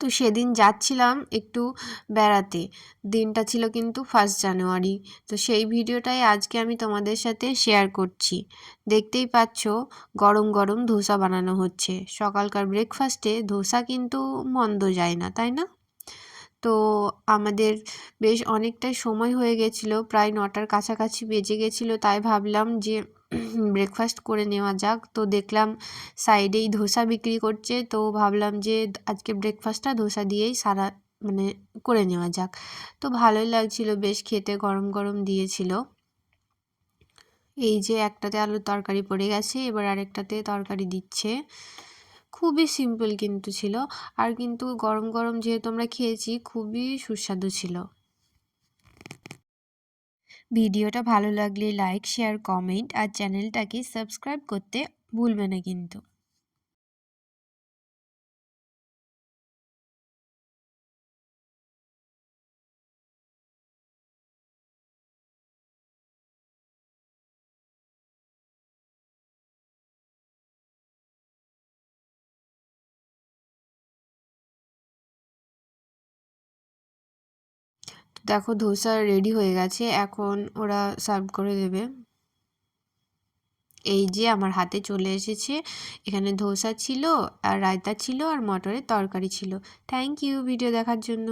তো সেদিন যাচ্ছিলাম একটু বেড়াতে। দিনটা ছিল কিন্তু ফার্স্ট জানুয়ারি তো সেই ভিডিওটাই আজকে আমি তোমাদের সাথে শেয়ার করছি। দেখতেই পাচ্ছ, গরম গরম ধোসা বানানো হচ্ছে। সকালকার ব্রেকফাস্টে ধোসা কিন্তু মন্দ যায় না, তাই না? তো আমাদের বেশ অনেকটাই সময় হয়ে গেছিল, প্রায় নটার কাছাকাছি বেজে গেছিল, তাই ভাবলাম যে ব্রেকফাস্ট করে নেওয়া যাক। তো দেখলাম সাইডেই ধোসা বিক্রি করছে। তো ভাবলাম যে আজকে ব্রেকফাস্টটা ধোসা দিয়েই সারা মানে করে নেওয়া যাক। তো ভালোই লাগছিল, বেশ খেতে গরম গরম দিয়েছিল। এই যে একটাতে আলুর তরকারি পড়ে গেছে, এবার আরেকটাতে তরকারি দিচ্ছে। খুবই সিম্পল কিন্তু ছিল। আর কিন্তু গরম গরম যেহেতু আমরা খেয়েছি, খুবই সুস্বাদু ছিল। ভিডিওটা ভালো লাগলে লাইক শেয়ার কমেন্ট আর চ্যানেলটাকে সাবস্ক্রাইব করতে ভুলবে না কিন্তু। দেখো ধোসা রেডি হয়ে গেছে, এখন ওরা সার্ভ করে দেবে। এই যে আমার হাতে চলে এসেছে, এখানে ধোসা ছিল আর রায়তা ছিল আর মটরের তরকারি ছিল। থ্যাংক ইউ ভিডিও দেখার জন্য।